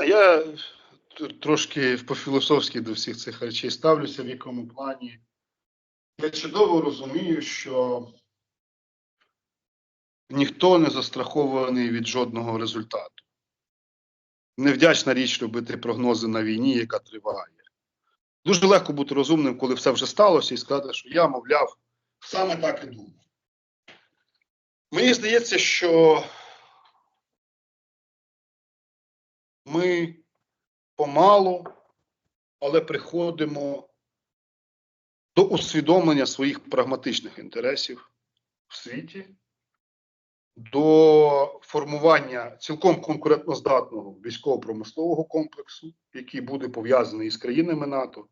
Я трошки по-філософськи до всіх цих речей ставлюся, в якому плані. Я чудово розумію, що ніхто не застрахований від жодного результату. Невдячна річ робити прогнози на війні, яка триває. Дуже легко бути розумним, коли все вже сталося, і сказати, що я, мовляв, саме так і думав. Мені здається, що ми помалу, але приходимо до усвідомлення своїх прагматичних інтересів в світі, до формування цілком конкурентноздатного військово-промислового комплексу, який буде пов'язаний із країнами НАТО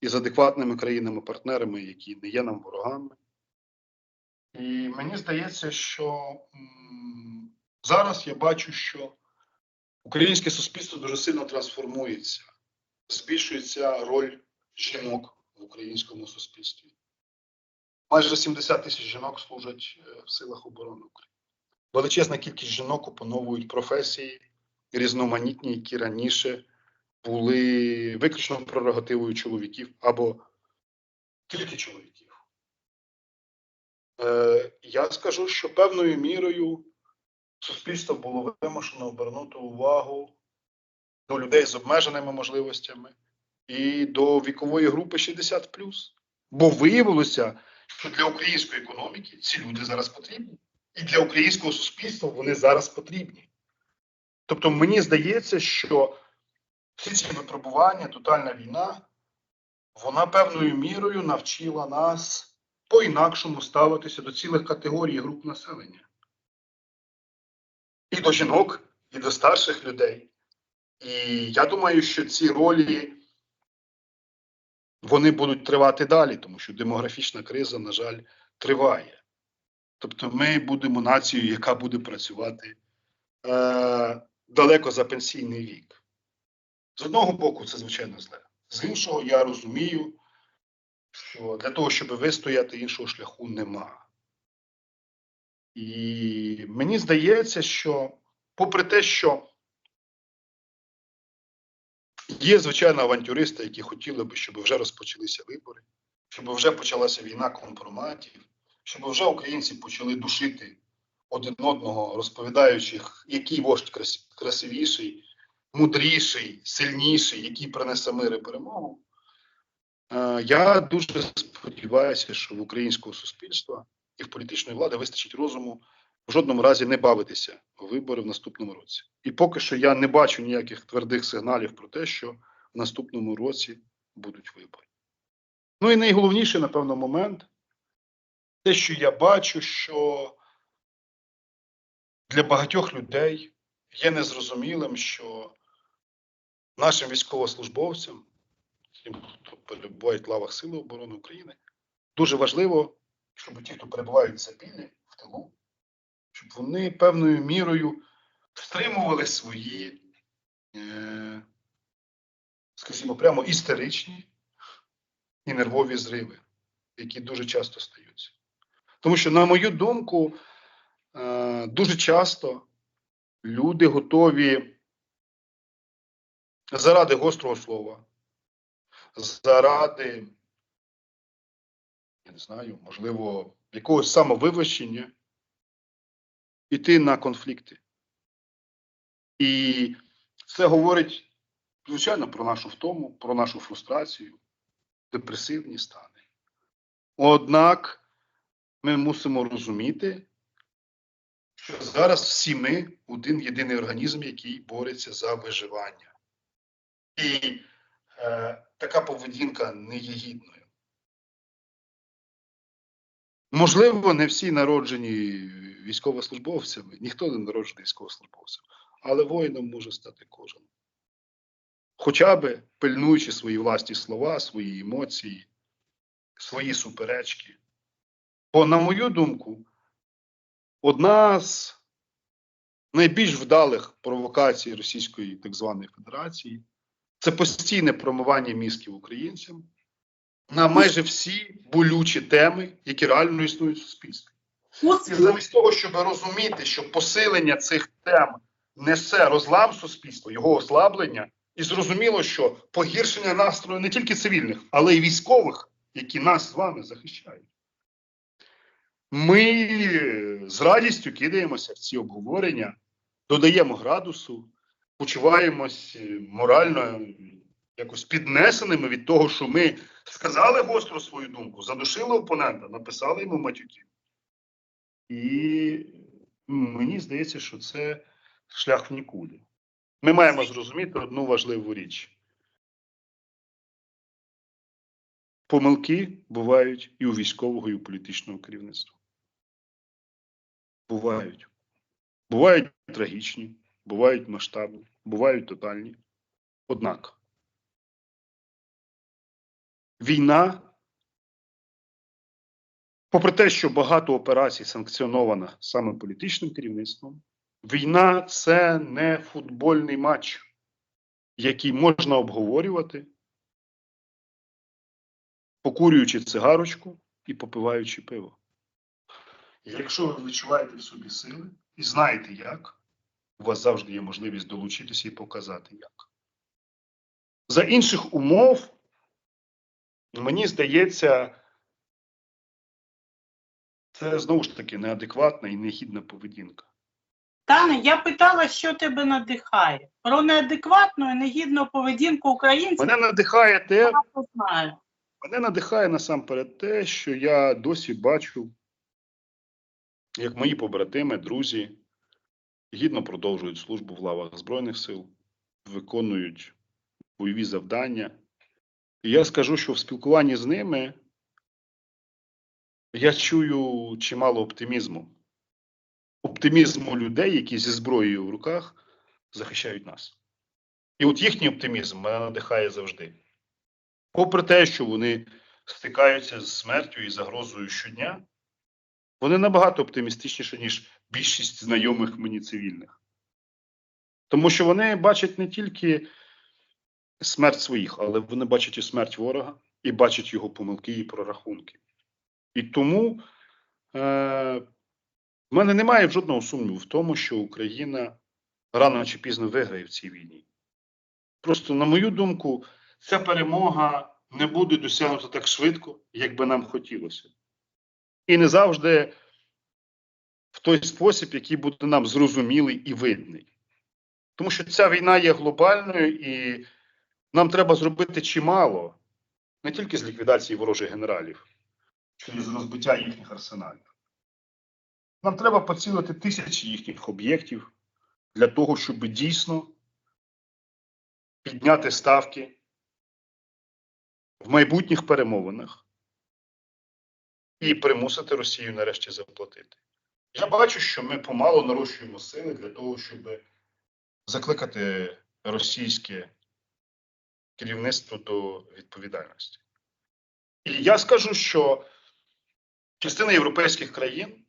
і з адекватними країнами-партнерами, які не є нам ворогами. І мені здається, що зараз я бачу, що українське суспільство дуже сильно трансформується, збільшується роль жінок в українському суспільстві. Майже 70 тисяч жінок служать е, в силах оборони України. Величезна кількість жінок опановують професії різноманітні, які раніше були виключно прерогативою чоловіків або тільки чоловіків. Е, я скажу, що певною мірою суспільство було вимушено обернути увагу до людей з обмеженими можливостями і до вікової групи 60 Бо виявилося, що для української економіки ці люди зараз потрібні. І для українського суспільства вони зараз потрібні. Тобто, мені здається, що всі ці випробування, тотальна війна, вона певною мірою навчила нас по-інакшому ставитися до цілих категорій груп населення. І до жінок, і до старших людей. І я думаю, що ці ролі вони будуть тривати далі, тому що демографічна криза, на жаль, триває. Тобто ми будемо нацією, яка буде працювати е, далеко за пенсійний вік. З одного боку, це звичайно зле. З іншого, я розумію, що для того, щоб вистояти, іншого шляху нема. І мені здається, що, попри те, що є, звичайно, авантюристи, які хотіли би, щоб вже розпочалися вибори, щоб вже почалася війна компроматів, щоб вже українці почали душити один одного, розповідаючи, який вождь красивіший, мудріший, сильніший, який принесе мир і перемогу. Е, Я дуже сподіваюся, що в українського суспільства і в політичної влади вистачить розуму в жодному разі не бавитися в вибори в наступному році. І поки що я не бачу ніяких твердих сигналів про те, що в наступному році будуть вибори. Ну і найголовніший, напевно, момент те, що я бачу, що для багатьох людей є незрозумілим, що нашим військовослужбовцям, тим, хто перебуває в лавах Сили оборони України, дуже важливо, щоб ті, хто перебувають в в тилу, щоб вони певною мірою стримували свої, е, скажімо, прямо істеричні і нервові зриви, які дуже часто стаються. Тому що, на мою думку, е, дуже часто люди готові заради гострого слова, заради, я не знаю, можливо, якогось самовивищення йти на конфлікти. І це говорить, звичайно, про нашу втому, про нашу фрустрацію, депресивні стани. Однак ми мусимо розуміти, що зараз всі ми один єдиний організм, який бореться за виживання. І е, така поведінка не є гідною. Можливо, не всі народжені військовослужбовцями, ніхто не народжений військовослужбовцем, але воїном може стати кожен. Хоча би пильнуючи свої власні слова, свої емоції, свої суперечки. Бо, на мою думку, одна з найбільш вдалих провокацій Російської так званої Федерації це постійне промивання мізків українцям на майже всі болючі теми, які реально існують в суспільстві. І замість того, щоб розуміти, що посилення цих тем несе розлам суспільства, його ослаблення, і зрозуміло, що погіршення настрою не тільки цивільних, але й військових, які нас з вами захищають. Ми з радістю кидаємося в ці обговорення, додаємо градусу, почуваємось морально якось піднесеними від того, що ми сказали гостро свою думку, задушили опонента, написали йому матюки. І мені здається, що це шлях в нікуди. Ми маємо зрозуміти одну важливу річ. Помилки бувають і у військового, і у політичного керівництва. Бувають. Бувають трагічні, бувають масштабні, бувають тотальні. Однак війна, попри те, що багато операцій санкціоновано саме політичним керівництвом, війна це не футбольний матч, який можна обговорювати, покурюючи цигарочку і попиваючи пиво. Якщо ви відчуваєте в собі сили і знаєте як, у вас завжди є можливість долучитися і показати як. За інших умов, мені здається, це знову ж таки неадекватна і негідна поведінка. Тане, я питала, що тебе надихає. Про неадекватну і негідну поведінку українців Мене надихає те. Мене надихає насамперед те, що я досі бачу, як мої побратими, друзі гідно продовжують службу в лавах Збройних сил, виконують бойові завдання. Я скажу, що в спілкуванні з ними я чую чимало оптимізму. Оптимізму людей, які зі зброєю в руках захищають нас. І от їхній оптимізм мене надихає завжди попри те, що вони стикаються з смертю і загрозою щодня, вони набагато оптимістичніші, ніж більшість знайомих мені цивільних. Тому що вони бачать не тільки смерть своїх, але вони бачать і смерть ворога, і бачать його помилки і прорахунки. І тому е, в мене немає жодного сумніву в тому, що Україна рано чи пізно виграє в цій війні. Просто, на мою думку, ця перемога не буде досягнута так швидко, як би нам хотілося. І не завжди в той спосіб, який буде нам зрозумілий і видний. Тому що ця війна є глобальною, і нам треба зробити чимало не тільки з ліквідації ворожих генералів, чи з розбиття їхніх арсеналів. Нам треба поцілити тисячі їхніх об'єктів для того, щоб дійсно підняти ставки в майбутніх перемовинах і примусити Росію нарешті заплатити. Я бачу, що ми помало нарощуємо сили для того, щоб закликати російське керівництво до відповідальності. І я скажу, що частина європейських країн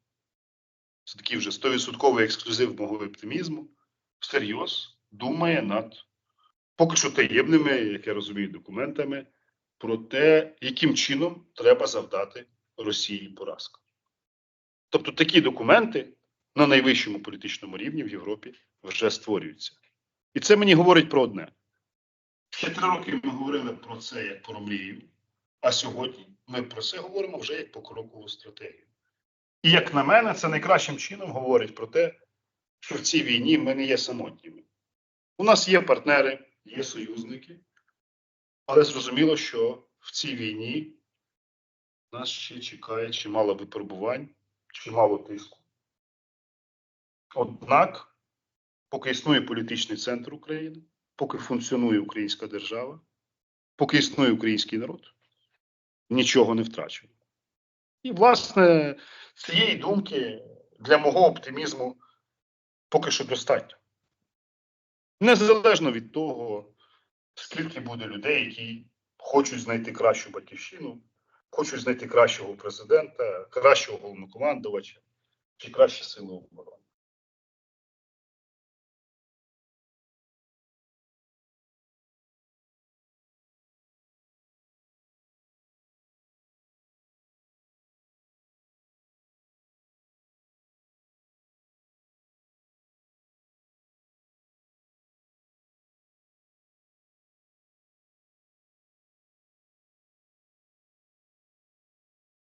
це такий вже 100% ексклюзив мого оптимізму, всерйоз думає над поки що таємними, як я розумію, документами про те, яким чином треба завдати Росії поразку. Тобто такі документи на найвищому політичному рівні в Європі вже створюються. І це мені говорить про одне. Ще три роки ми говорили про це як про мрію, а сьогодні ми про це говоримо вже як про крокову стратегію. І як на мене, це найкращим чином говорить про те, що в цій війні ми не є самотніми. У нас є партнери, є союзники, але зрозуміло, що в цій війні нас ще чекає чимало випробувань, чимало тиску. Однак, поки існує політичний центр України, поки функціонує українська держава, поки існує український народ, нічого не втрачено. І, власне, цієї думки для мого оптимізму поки що достатньо. Незалежно від того, скільки буде людей, які хочуть знайти кращу батьківщину, хочуть знайти кращого президента, кращого головнокомандувача чи кращі сили оборони.